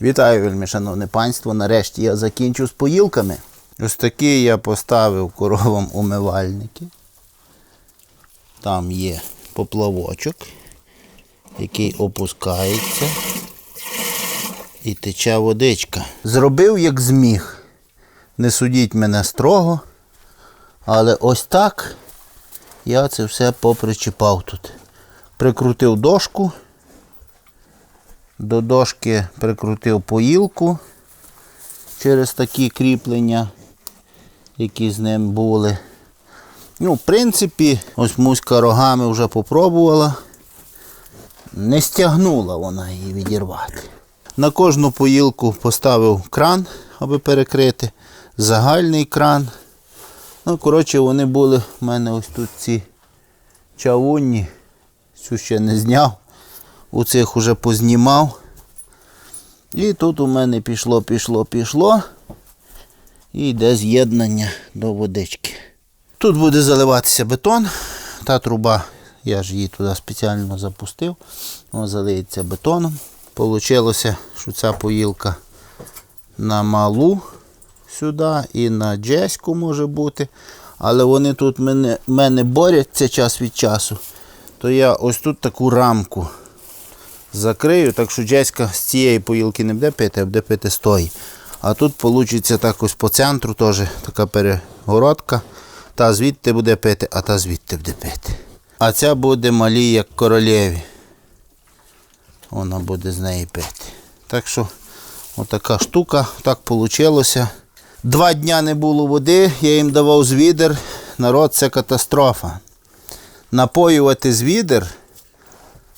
Вітаю, вельми, шановне панство. Нарешті я закінчу з поїлками. Ось такі я поставив коровам умивальники. Там є поплавочок, який опускається і тече водичка. Зробив як зміг. Не судіть мене строго, але ось так я це все попричіпав тут. Прикрутив дошку. До дошки прикрутив поїлку через такі кріплення, які з ним були. Ну, в принципі, ось муська рогами вже попробувала. Не стягнула вона її відірвати. На кожну поїлку поставив кран, аби перекрити. Загальний кран. Ну, коротше, вони були в мене ось тут ці чавунні. Цю ще не зняв. У цих уже познімав. І тут у мене пішло, пішло, пішло. І йде з'єднання до водички. Тут буде заливатися бетон. Та труба, я ж її туди спеціально запустив. Вона залиється бетоном. Получилося, що ця поїлка на малу сюди і на джеську може бути. Але вони тут мене, мене борються час від часу. То я ось тут таку рамку закрию, так що джеська з цієї поїлки не буде пити, а буде пити з тої. А тут вийде так ось по центру теж така перегородка. Та звідти буде пити, а та звідти буде пити. А ця буде малі, як королеві. Вона буде з неї пити. Так що отака штука, так вийшло. Два дня не було води, я їм давав з відер. Народ, це катастрофа. Напоювати з відер,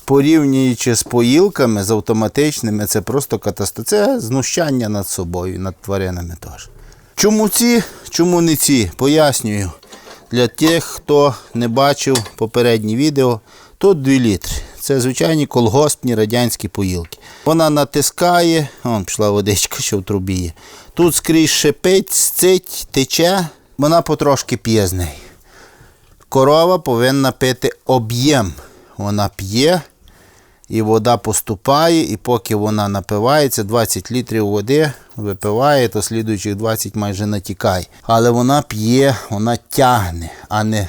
порівнюючи з поїлками, з автоматичними, це просто катастрофа. Це знущання над собою, над тваринами теж. Чому ці, чому не ці? Пояснюю. Для тих, хто не бачив попередні відео, тут 2 літри. Це звичайні колгоспні радянські поїлки. Вона натискає, вон пішла водичка, що в трубі є. Тут скрізь шипить, сцить, тече, вона потрошки п'є з неї. Корова повинна пити об'єм. Вона п'є, і вода поступає, і поки вона напивається, 20 літрів води випиває, то слідуючих 20 майже натікає. Але вона п'є, вона тягне, а не,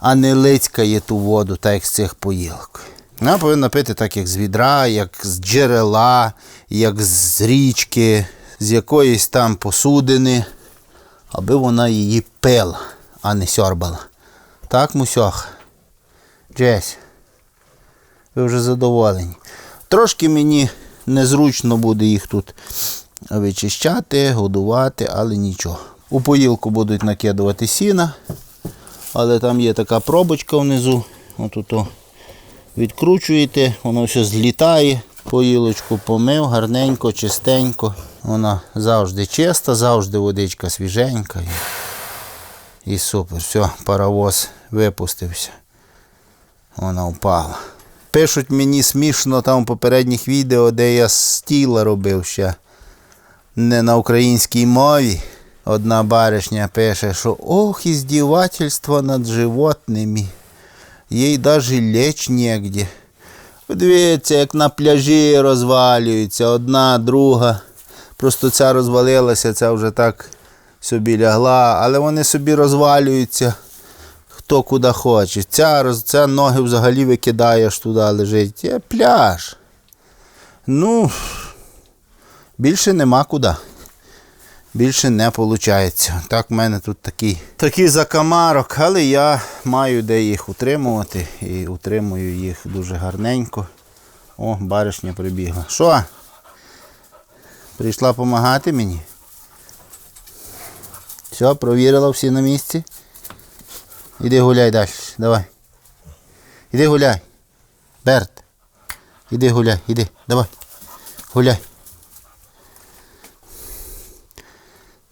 а не лицькає ту воду, так як з цих поїлок. Вона повинна пити так, як з відра, як з джерела, як з річки, з якоїсь там посудини, аби вона її пила, а не сьорбала. Так, мусьох? Джесь, ви вже задоволені. Трошки мені незручно буде їх тут вичищати, годувати, але нічого. У поїлку будуть накидувати сіна, але там є така пробочка внизу. Отут о. відкручуєте, воно все злітає. Поїлочку помив, гарненько, чистенько. Вона завжди чиста, завжди водичка свіженька. І супер. Все, паровоз випустився. Вона впала. Пишуть мені смішно там в попередніх відео, де я з стіла робив ще не на українській мові. Одна баришня пише, що ох, іздівательство над животними. Їй навіть лечь негде. Подивіться, як на пляжі розвалюються, одна, друга. Просто ця розвалилася, ця вже так собі лягла, але вони собі розвалюються хто куди хоче. Ця, ця ноги взагалі викидаєш туди лежить. Є пляж. Ну, більше нема куди. Більше не виходить. Так, в мене тут такий, такий закамарок, але я маю де їх утримувати і утримую їх дуже гарненько. О, баришня прибігла. Що? Прийшла допомагати мені? Все, провірила всі на місці. Іди гуляй далі. Давай. Іди гуляй. Берт. Іди гуляй, іди, давай. Гуляй.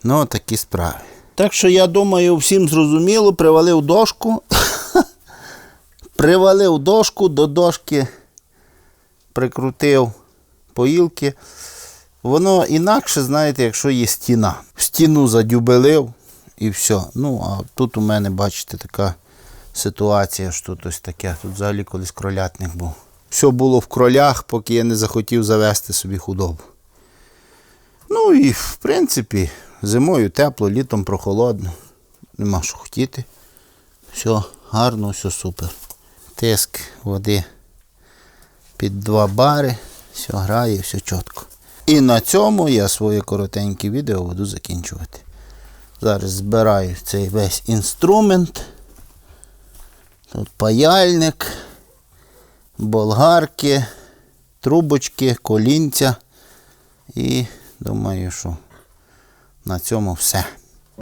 Ну, такі справи. Так що я думаю, всім зрозуміло, привалив дошку. привалив дошку, до дошки прикрутив поїлки. Воно інакше, знаєте, якщо є стіна. Стіну задюбелив і все. Ну, а тут у мене, бачите, така ситуація, що тут таке. Тут взагалі колись кролятник був. Все було в кролях, поки я не захотів завести собі худобу. Ну і в принципі, зимою тепло, літом прохолодно. Нема що хотіти. Все гарно, все супер. Тиск води під 2 бари. Все грає, все чітко. І на цьому я своє коротеньке відео буду закінчувати. Зараз збираю цей весь інструмент. Тут паяльник, болгарки, трубочки, колінця. І думаю, що на цьому все.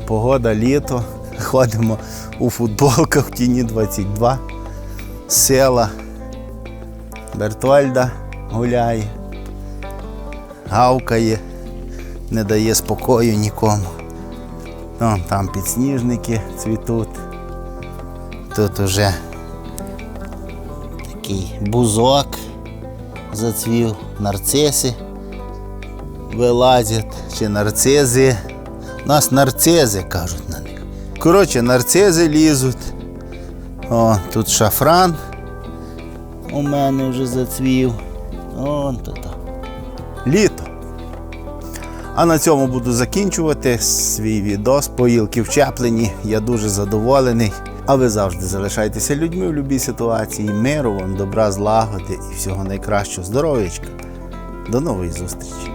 Погода літо. Ходимо у футболках в тіні 22. Села. Бертольда гуляє, гавкає, не дає спокою нікому. Ну, там підсніжники цвітуть. Тут уже такий бузок зацвів, нарциси вилазять, чи нарцизи. У нас нарцизи кажуть на них. Коротше, нарцизи лізуть. О, тут шафран у мене вже зацвів. Он то то. Літо. А на цьому буду закінчувати свій відос. Поїлки вчеплені. Я дуже задоволений. А ви завжди залишайтеся людьми в будь-якій ситуації. Миру вам, добра, злагоди і всього найкращого здоров'ячка. До нової зустрічі!